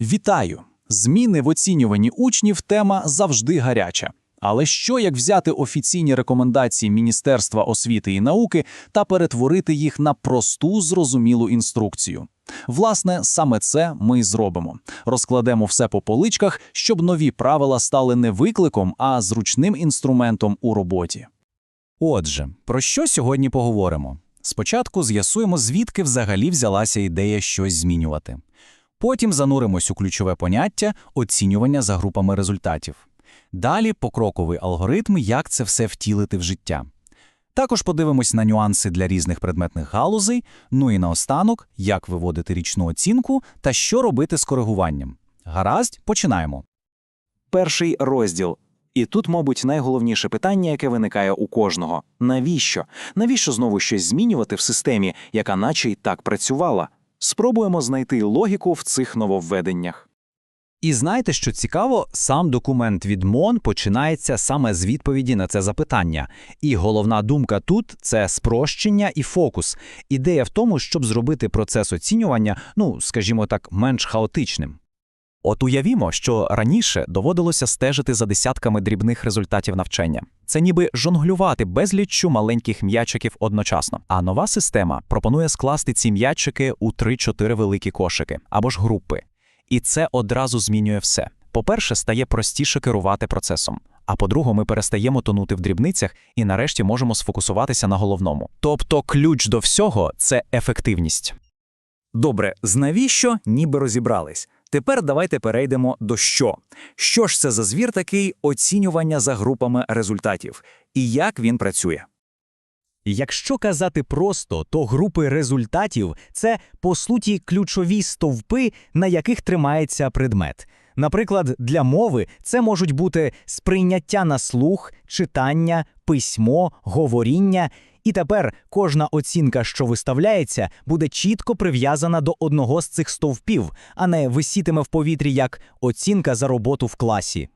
Вітаю! Зміни в оцінюванні учнів тема завжди гаряча. Але що як взяти офіційні рекомендації Міністерства освіти і науки та перетворити їх на просту зрозумілу інструкцію? Власне, саме це ми й зробимо. Розкладемо все по поличках, щоб нові правила стали не викликом, а зручним інструментом у роботі. Отже, про що сьогодні поговоримо? Спочатку з'ясуємо, звідки взагалі взялася ідея щось змінювати. Потім зануримось у ключове поняття оцінювання за групами результатів. Далі покроковий алгоритм, як це все втілити в життя. Також подивимось на нюанси для різних предметних галузей, ну і наостанок, як виводити річну оцінку та що робити з коригуванням. Гаразд, починаємо. Перший розділ. І тут, мабуть, найголовніше питання, яке виникає у кожного: навіщо? Навіщо знову щось змінювати в системі, яка наче й так працювала? Спробуємо знайти логіку в цих нововведеннях. І знаєте, що цікаво, сам документ від МОН починається саме з відповіді на це запитання. І головна думка тут це спрощення і фокус. Ідея в тому, щоб зробити процес оцінювання, ну скажімо так, менш хаотичним. От уявімо, що раніше доводилося стежити за десятками дрібних результатів навчання. Це ніби жонглювати безліччю маленьких м'ячиків одночасно. А нова система пропонує скласти ці м'ячики у 3-4 великі кошики або ж групи. І це одразу змінює все. По-перше, стає простіше керувати процесом. А по-друге, ми перестаємо тонути в дрібницях і нарешті можемо сфокусуватися на головному. Тобто ключ до всього це ефективність. Добре, з навіщо ніби розібрались. Тепер давайте перейдемо до що. Що ж це за звір такий оцінювання за групами результатів і як він працює? Якщо казати просто, то групи результатів це по суті ключові стовпи, на яких тримається предмет. Наприклад, для мови це можуть бути сприйняття на слух, читання, письмо, говоріння. І тепер кожна оцінка, що виставляється, буде чітко прив'язана до одного з цих стовпів, а не висітиме в повітрі як оцінка за роботу в класі.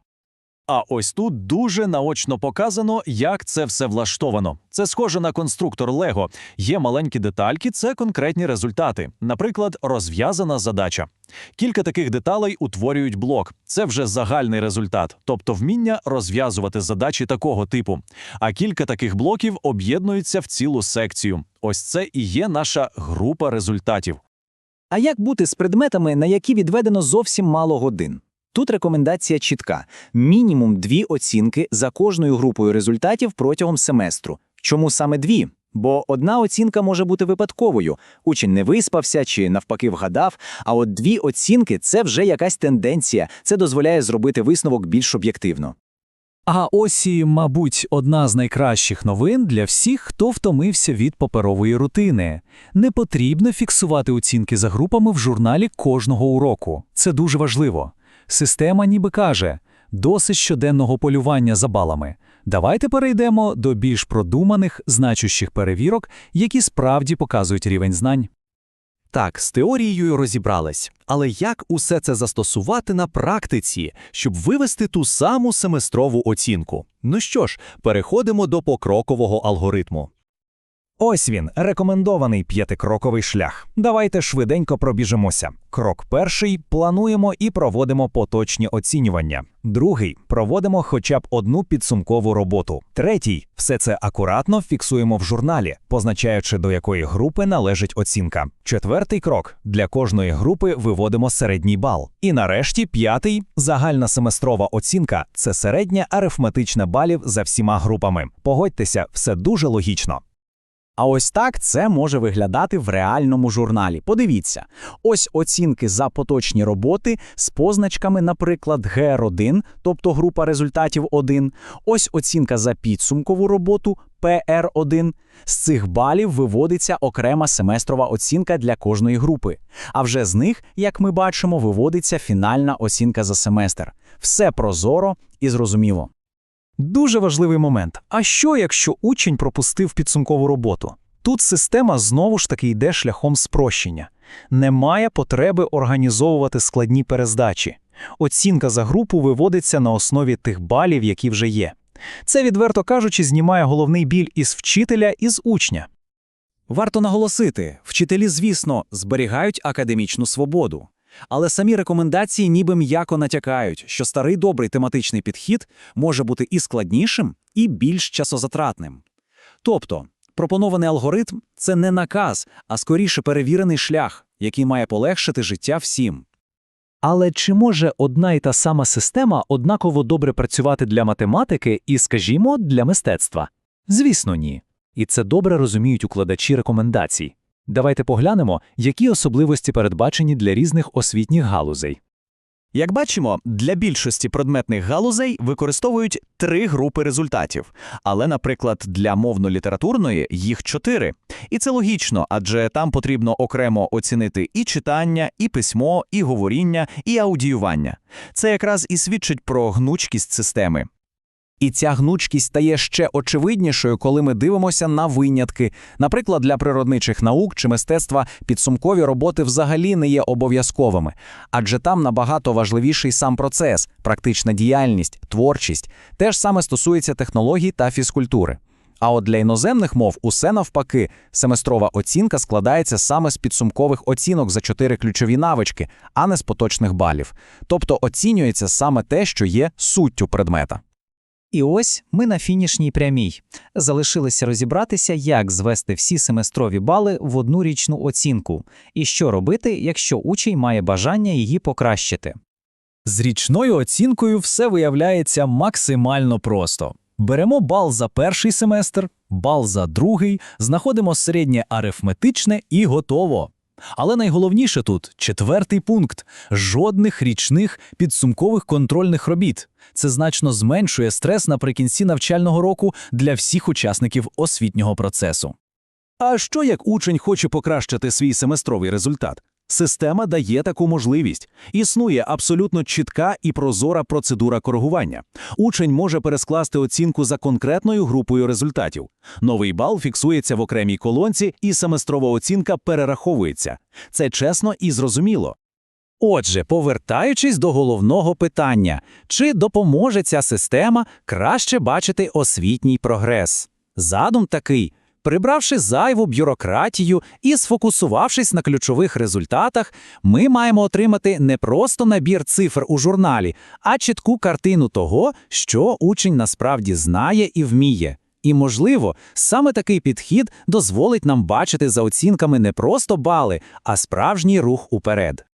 А ось тут дуже наочно показано, як це все влаштовано. Це схоже на конструктор Лего. Є маленькі детальки, це конкретні результати. Наприклад, розв'язана задача. Кілька таких деталей утворюють блок. Це вже загальний результат, тобто вміння розв'язувати задачі такого типу. А кілька таких блоків об'єднуються в цілу секцію. Ось це і є наша група результатів. А як бути з предметами, на які відведено зовсім мало годин? Тут рекомендація чітка: мінімум дві оцінки за кожною групою результатів протягом семестру. Чому саме дві? Бо одна оцінка може бути випадковою. Учень не виспався чи навпаки вгадав. А от дві оцінки це вже якась тенденція. Це дозволяє зробити висновок більш об'єктивно. А ось і, мабуть, одна з найкращих новин для всіх, хто втомився від паперової рутини. Не потрібно фіксувати оцінки за групами в журналі кожного уроку. Це дуже важливо. Система ніби каже: досить щоденного полювання за балами. Давайте перейдемо до більш продуманих, значущих перевірок, які справді показують рівень знань. Так, з теорією розібрались, але як усе це застосувати на практиці, щоб вивести ту саму семестрову оцінку? Ну що ж, переходимо до покрокового алгоритму. Ось він, рекомендований п'ятикроковий шлях. Давайте швиденько пробіжимося. Крок перший плануємо і проводимо поточні оцінювання. Другий проводимо хоча б одну підсумкову роботу. Третій все це акуратно фіксуємо в журналі, позначаючи до якої групи належить оцінка. Четвертий крок для кожної групи виводимо середній бал. І нарешті п'ятий загальна семестрова оцінка це середня арифметична балів за всіма групами. Погодьтеся, все дуже логічно. А ось так це може виглядати в реальному журналі. Подивіться, ось оцінки за поточні роботи з позначками, наприклад, ГР1, тобто група результатів 1. Ось оцінка за підсумкову роботу ПР1. З цих балів виводиться окрема семестрова оцінка для кожної групи. А вже з них, як ми бачимо, виводиться фінальна оцінка за семестр. Все прозоро і зрозуміло. Дуже важливий момент. А що, якщо учень пропустив підсумкову роботу? Тут система знову ж таки йде шляхом спрощення. Немає потреби організовувати складні перездачі. Оцінка за групу виводиться на основі тих балів, які вже є. Це, відверто кажучи, знімає головний біль із вчителя і з учня. Варто наголосити, вчителі, звісно, зберігають академічну свободу. Але самі рекомендації ніби м'яко натякають, що старий добрий тематичний підхід може бути і складнішим, і більш часозатратним. Тобто, пропонований алгоритм це не наказ, а скоріше перевірений шлях, який має полегшити життя всім. Але чи може одна і та сама система однаково добре працювати для математики і, скажімо, для мистецтва? Звісно, ні. І це добре розуміють укладачі рекомендацій. Давайте поглянемо, які особливості передбачені для різних освітніх галузей. Як бачимо, для більшості предметних галузей використовують три групи результатів, але, наприклад, для мовно-літературної їх чотири. І це логічно, адже там потрібно окремо оцінити і читання, і письмо, і говоріння, і аудіювання. Це якраз і свідчить про гнучкість системи. І ця гнучкість стає ще очевиднішою, коли ми дивимося на винятки. Наприклад, для природничих наук чи мистецтва підсумкові роботи взагалі не є обов'язковими, адже там набагато важливіший сам процес, практична діяльність, творчість. Те ж саме стосується технологій та фізкультури. А от для іноземних мов усе навпаки, семестрова оцінка складається саме з підсумкових оцінок за чотири ключові навички, а не з поточних балів. Тобто оцінюється саме те, що є суттю предмета. І ось ми на фінішній прямій. Залишилося розібратися, як звести всі семестрові бали в одну річну оцінку, і що робити, якщо учень має бажання її покращити. З річною оцінкою все виявляється максимально просто. Беремо бал за перший семестр, бал за другий, знаходимо середнє арифметичне і готово. Але найголовніше тут четвертий пункт жодних річних підсумкових контрольних робіт. Це значно зменшує стрес наприкінці навчального року для всіх учасників освітнього процесу. А що як учень хоче покращити свій семестровий результат? Система дає таку можливість. Існує абсолютно чітка і прозора процедура коригування. Учень може перескласти оцінку за конкретною групою результатів. Новий бал фіксується в окремій колонці, і семестрова оцінка перераховується. Це чесно і зрозуміло. Отже, повертаючись до головного питання, чи допоможе ця система краще бачити освітній прогрес? Задум такий. Прибравши зайву бюрократію і сфокусувавшись на ключових результатах, ми маємо отримати не просто набір цифр у журналі, а чітку картину того, що учень насправді знає і вміє. І, можливо, саме такий підхід дозволить нам бачити за оцінками не просто бали, а справжній рух уперед.